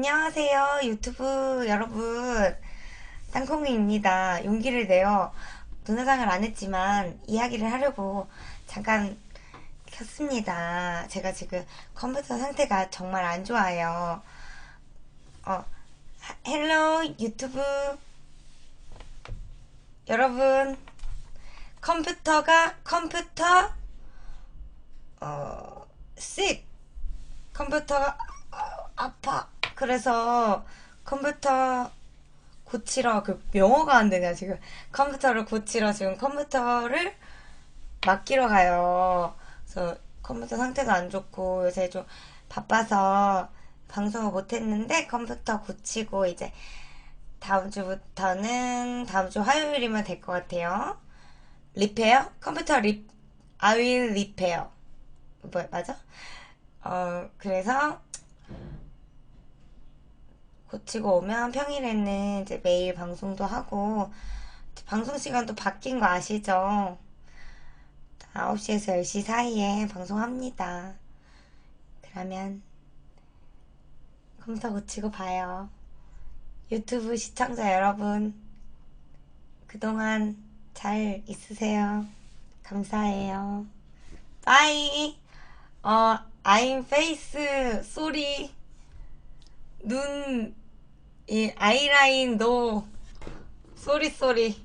안녕하세요 유튜브 여러분. 땅콩이입니다. 용기를 내어 동영상을 안 했지만 이야기를 하려고 잠깐 켰습니다. 제가 지금 컴퓨터 상태가 정말 안 좋아요. 어 하- 헬로 유튜브. 여러분 컴퓨터가 컴퓨터 어 sick 컴퓨터가 아, 아파. 그래서 컴퓨터 고치러 그 영어가 안 되냐 지금 컴퓨터를 고치러 지금 컴퓨터를 맡기러 가요. 그래서 컴퓨터 상태가 안 좋고 요새 좀 바빠서 방송을 못 했는데 컴퓨터 고치고 이제 다음 주부터는 다음 주 화요일이면 될 것 같아요. 리페어? 컴퓨터 리 I will repair. 뭐 맞아? 어 그래서 고치고 오면 평일에는 이제 매일 방송도 하고 방송 시간도 바뀐 거 아시죠? 9시에서 10시 사이에 방송합니다. 그러면 컴퓨터 고치고 봐요. 유튜브 시청자 여러분 그동안 잘 있으세요. 감사해요. 빠이. 어, I'm face sorry. 눈, 이 아이라인 노. 쏘리 쏘리.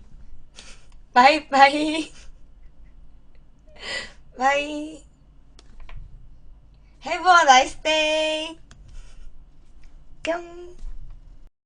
바이 바이. 바이. Have a nice day. 뿅.